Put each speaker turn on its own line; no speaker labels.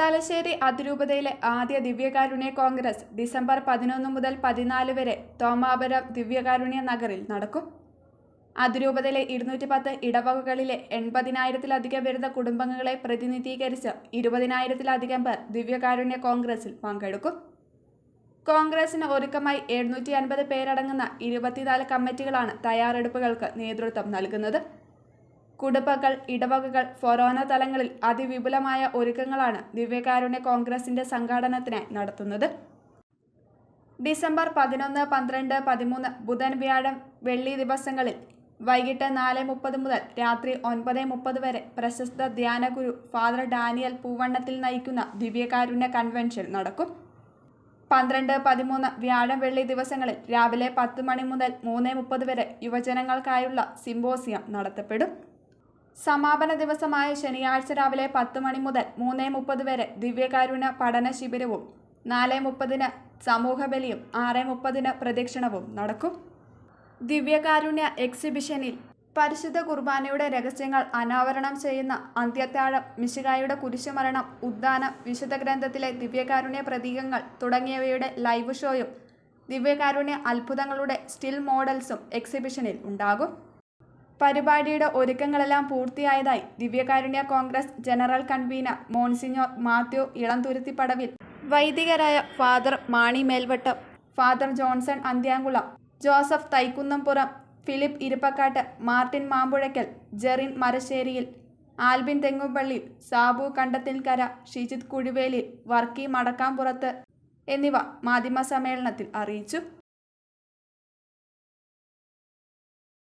തലശ്ശേരി അതിരൂപതയിലെ ആദ്യ ദിവ്യകാരുണ്യ കോൺഗ്രസ് ഡിസംബർ പതിനൊന്ന് മുതൽ പതിനാല് വരെ തോമാപുരം ദിവ്യകാരുണ്യ നഗറിൽ നടക്കും. അതിരൂപതയിലെ ഇരുന്നൂറ്റി പത്ത് ഇടവകകളിലെ എൺപതിനായിരത്തിലധികം വരുന്ന കുടുംബങ്ങളെ പ്രതിനിധീകരിച്ച് ഇരുപതിനായിരത്തിലധികം പേർ ദിവ്യകാരുണ്യ കോൺഗ്രസിൽ പങ്കെടുക്കും. കോൺഗ്രസിന് ഒരുക്കമായി എഴുന്നൂറ്റി അൻപത് പേരടങ്ങുന്ന ഇരുപത്തിനാല് കമ്മിറ്റികളാണ് തയ്യാറെടുപ്പുകൾക്ക് നേതൃത്വം നൽകുന്നത്. കുടുംബങ്ങൾ ഇടവകകൾ ഫൊറോന തലങ്ങളിൽ അതിവിപുലമായ ഒരുക്കങ്ങളാണ് ദിവ്യകാരുണ്യ കോൺഗ്രസിന്റെ സംഘാടനത്തിനായി നടത്തുന്നത്. ഡിസംബർ പതിനൊന്ന് പന്ത്രണ്ട് പതിമൂന്ന് ബുധൻ വ്യാഴം വെള്ളി ദിവസങ്ങളിൽ വൈകിട്ട് നാല് മുപ്പത് മുതൽ രാത്രി ഒൻപത് മുപ്പത് വരെ പ്രശസ്ത ധ്യാനഗുരു ഫാദർ ഡാനിയൽ പൂവണ്ണത്തിൽ നയിക്കുന്ന ദിവ്യകാരുണ്യ കൺവെൻഷൻ നടക്കും. പന്ത്രണ്ട് പതിമൂന്ന് വ്യാഴം വെള്ളി ദിവസങ്ങളിൽ രാവിലെ പത്ത് മണി മുതൽ മൂന്ന് മുപ്പത് വരെ യുവജനങ്ങൾക്കായുള്ള സിംബോസിയം നടത്തപ്പെടും. സമാപന ദിവസമായ ശനിയാഴ്ച രാവിലെ പത്ത് മണി മുതൽ മൂന്ന് മുപ്പത് വരെ ദിവ്യകാരുണ്യ പഠന ശിബിരവും നാല് മുപ്പതിന് സമൂഹബലിയും ആറ് മുപ്പതിന് പ്രദക്ഷിണവും നടക്കും. ദിവ്യകാരുണ്യ എക്സിബിഷനിൽ പരിശുദ്ധ കുർബാനയുടെ രഹസ്യങ്ങൾ അനാവരണം ചെയ്യുന്ന അന്ത്യത്താഴം മിശികായുടെ കുരിശുമരണം ഉദ്ദാനം വിശുദ്ധ ഗ്രന്ഥത്തിലെ ദിവ്യകാരുണ്യ പ്രതീകങ്ങൾ തുടങ്ങിയവയുടെ ലൈവ് ഷോയും ദിവ്യകാരുണ്യ അത്ഭുതങ്ങളുടെ സ്റ്റിൽ മോഡൽസും എക്സിബിഷനിൽ ഉണ്ടാകും. പരിപാടിയുടെ ഒരുക്കങ്ങളെല്ലാം പൂർത്തിയായതായി ദിവ്യകാരുണ്യ congress general convener monsignor Mathew Elamthuruthipadavil. വൈദികരായ father Mani Melvattom father Johnson Anthyankulam Joseph തൈക്കുന്നംപുറം Philip ഇരുപ്പക്കാട്ട് Martin മാമ്പുഴയ്ക്കൽ Jerin Marasseriyil Albin Thengupally Sabu Kandathilkara Shijith Kuzhuvelil Varkey Madakkampurath എന്നിവ മാധ്യമ സമ്മേളനത്തിൽ അറിയിച്ചു.